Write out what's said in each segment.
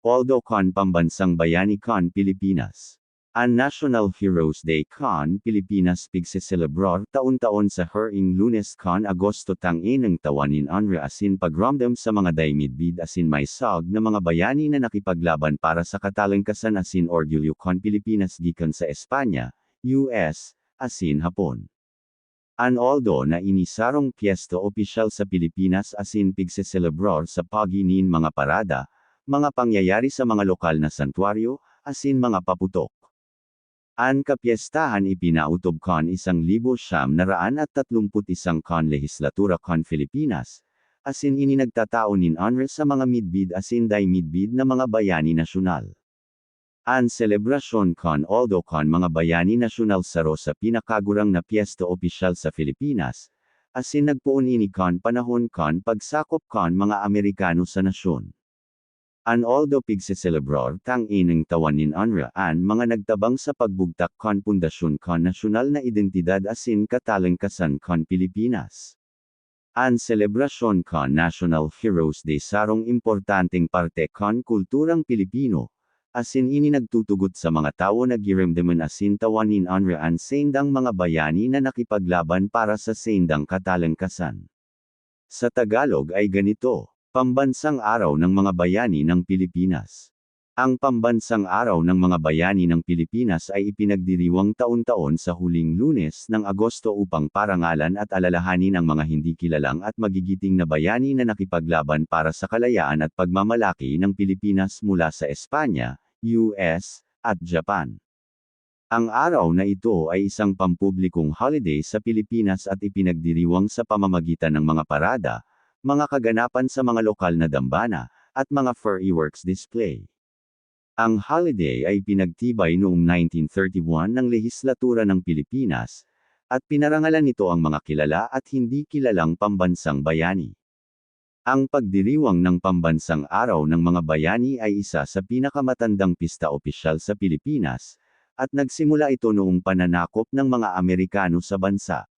Aldo Con Pambansang Bayani Con Pilipinas. Ang National Heroes Day Con Pilipinas pigsiselebrar taon-taon sa Hering Lunes Con Agosto tangin ng tawanin Andre asin pagramdam sa mga daimidbid asin may sag na mga bayani na nakipaglaban para sa katalangkasan asin Orgulyo Con Pilipinas gikan sa Espanya, US, asin Hapon. An Aldo na inisarong piyesta opisyal sa Pilipinas asin pigsiselebrar sa paginin mga parada, mga pangyayari sa mga lokal na santuaryo, asin mga paputok. An kapiestahan ipinautob kon isang libo siyam na raan at tatlumput isang kon lehislatura kon Filipinas, asin ini nagtatao nin honor sa mga midbid asin day midbid na mga bayani nasyonal. An selebrasyon kon Aldo kon mga bayani nasyonal saro sa pinakagurang na piyesta opisyal sa Filipinas, asin nagpuon ini kon panahon kon pagsakop kon mga Amerikano sa nasyon. An Aldo pigsiselebrar tang inang tawanin honra an mga nagtabang sa pagbugtak kon pundasyon kon nasyonal na identidad asin katalangkasan kon Pilipinas. An selebrasyon kon National Heroes Day sarong importanteng parte kon kulturang Pilipino, asin ini nagtutugot sa mga tao na girimdaman asin tawanin honra an sendang mga bayani na nakipaglaban para sa sendang katalangkasan. Sa Tagalog ay ganito. Pambansang Araw ng Mga Bayani ng Pilipinas. Ang Pambansang Araw ng Mga Bayani ng Pilipinas ay ipinagdiriwang taon-taon sa huling lunes ng Agosto upang parangalan at alalahanin ang mga hindi kilalang at magigiting na bayani na nakipaglaban para sa kalayaan at pagmamalaki ng Pilipinas mula sa Espanya, US, at Japan. Ang araw na ito ay isang pampublikong holiday sa Pilipinas at ipinagdiriwang sa pamamagitan ng mga parada, mga kaganapan sa mga lokal na dambana, at mga fireworks display. Ang holiday ay pinagtibay noong 1931 ng lehislatura ng Pilipinas, at pinarangalan nito ang mga kilala at hindi kilalang pambansang bayani. Ang pagdiriwang ng Pambansang Araw ng Mga Bayani ay isa sa pinakamatandang pista opisyal sa Pilipinas, at nagsimula ito noong pananakop ng mga Amerikano sa bansa.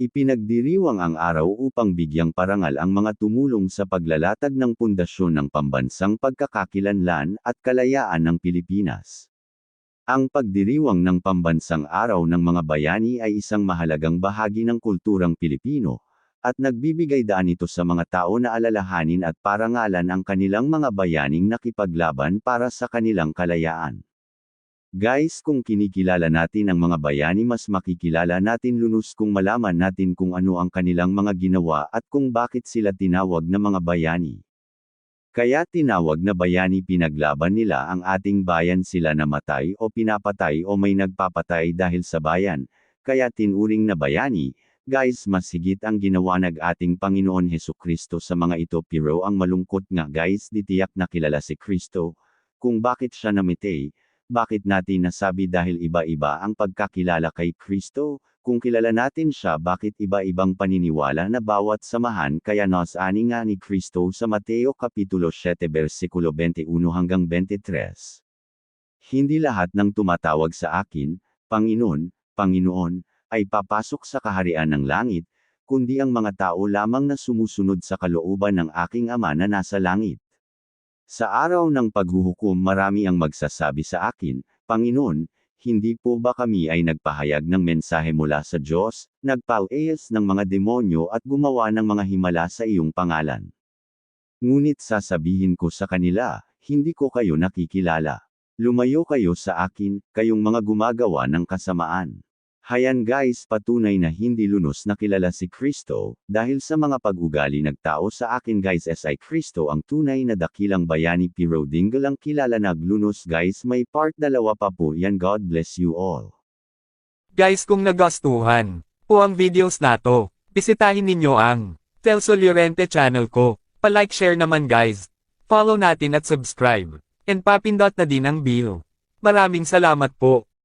Ipinagdiriwang ang araw upang bigyang parangal ang mga tumulong sa paglalatag ng pundasyon ng pambansang pagkakakilanlan at kalayaan ng Pilipinas. Ang pagdiriwang ng Pambansang Araw ng Mga Bayani ay isang mahalagang bahagi ng kulturang Pilipino, at nagbibigay daan ito sa mga tao na alalahanin at parangalan ang kanilang mga bayaning nakipaglaban para sa kanilang kalayaan. Guys kung kinikilala natin ang mga bayani mas makikilala natin lunos kung malaman natin kung ano ang kanilang mga ginawa at kung bakit sila tinawag na mga bayani. Kaya tinawag na bayani pinaglaban nila ang ating bayan sila namatay o pinapatay o may nagpapatay dahil sa bayan, kaya tinuring na bayani, guys mas higit ang ginawa ng ating Panginoon Heso Kristo sa mga ito pero ang malungkot nga guys di tiyak na kilala si Kristo, kung bakit siya namitay, bakit natin nasabi dahil iba-iba ang pagkakilala kay Kristo? Kung kilala natin siya bakit iba-ibang paniniwala na bawat samahan kaya nos ani nga ni Kristo sa Mateo Kapitulo 7 versikulo 21 hanggang 23. Hindi lahat ng tumatawag sa akin, Panginoon, Panginoon, ay papasok sa kaharian ng langit, kundi ang mga tao lamang na sumusunod sa kalooban ng aking Ama na nasa langit. Sa araw ng paghuhukom marami ang magsasabi sa akin, Panginoon, hindi po ba kami ay nagpahayag ng mensahe mula sa Diyos, nagpaueyas ng mga demonyo at gumawa ng mga himala sa iyong pangalan? Ngunit sasabihin ko sa kanila, hindi ko kayo nakikilala. Lumayo kayo sa akin, kayong mga gumagawa ng kasamaan. Hayan guys patunay na hindi lunos na kilala si Kristo, dahil sa mga pag-ugali nagtao sa akin guys as ay Kristo ang tunay na dakilang bayani pero dingle ang kilala naglunos guys may part dalawa pa po yan God bless you all. Guys kung nagustuhan po ang videos nato, bisitahin ninyo ang Telso Llorente channel ko. Pa-like share naman guys. Follow natin at subscribe. And papindot na din ang bell. Maraming salamat po.